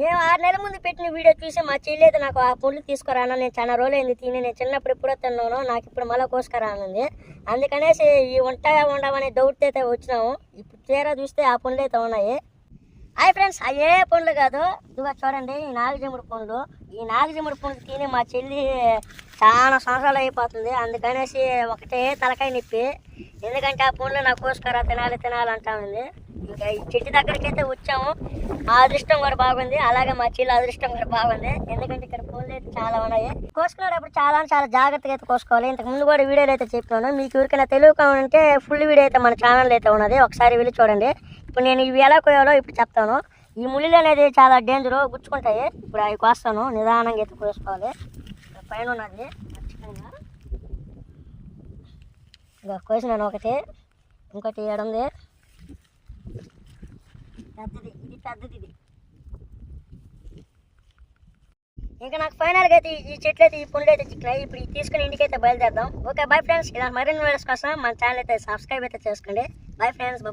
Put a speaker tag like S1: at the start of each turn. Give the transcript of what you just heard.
S1: మేము ఆరు నెలల ముందు పెట్టిన వీడియో చూసి మా చెల్లి అయితే నాకు ఆ పండ్లు తీసుకురాను నేను చాలా రోజులైంది తిని నేను చిన్నప్పుడు ఎప్పుడో తిన్నాను నాకు ఇప్పుడు మళ్ళీ కోసుకురానుంది. అందుకనేసి ఈ వంటగా ఉండవనే డౌట్ అయితే వచ్చినాము. ఇప్పుడు తీరా చూస్తే ఆ పండ్లు అయితే ఉన్నాయి. హాయ్ ఫ్రెండ్స్ అయ్యే పండ్లు కాదు. ఇదిగో చూడండి ఈ నాగజముడి పండ్లు. ఈ నాగజముడి పండ్లు తిని మా చెల్లి చాలా సంవత్సరాలు అయిపోతుంది. అందుకనేసి ఒకటే తలకాయ నొప్పి. ఎందుకంటే ఆ పండ్లు నాకు కోసుకరా తినాలి తినాలి అంటా ఉంది. ఇంకా ఈ చెట్టు దగ్గరికి అయితే వచ్చాము. మా అదృష్టం కూడా బాగుంది. అలాగే మా చెల్లి అదృష్టం కూడా బాగుంది. ఎందుకంటే ఇక్కడ పండ్లు అయితే చాలా ఉన్నాయి. కోసుకునేటప్పుడు చాలా చాలా జాగ్రత్తగా అయితే కోసుకోవాలి. ఇంతకు ముందు కూడా వీడియోలు అయితే చెప్పాను. మీకు ఎవరికైనా తెలియకుండా ఉంటే ఫుల్ వీడియో అయితే మన ఛానల్ అయితే ఉన్నది. ఒకసారి వెళ్ళి చూడండి. ఇప్పుడు నేను ఇవి ఎలా కోయాలో ఇప్పుడు చెప్తాను. ఈ ముళ్ళు అనేది చాలా డేంజర్ గుచ్చుకుంటాయి. ఇప్పుడు అవి కోస్తాను నిదానంగా అయితే కోసుకోవాలి. పైన ఉన్నది ఖచ్చితంగా. ఇంకా కోసినాను ఒకటి ఇంకోటి ఏడుంది పెద్దది ఇది పెద్దది ఇది. ఇంకా నాకు ఫైనల్గా అయితే ఈ చెట్లు అయితే ఈ పుండ్లు అయితే చిక్కినాయి. ఇప్పుడు తీసుకుని ఇంటికి అయితే బయలుదేరుదాం. ఓకే బై ఫ్రెండ్స్ ఇలా మరిన్ని వీడియోస్ కోసం మన ఛానల్ అయితే సబ్స్క్రైబ్ అయితే చేసుకోండి. Bye friends bye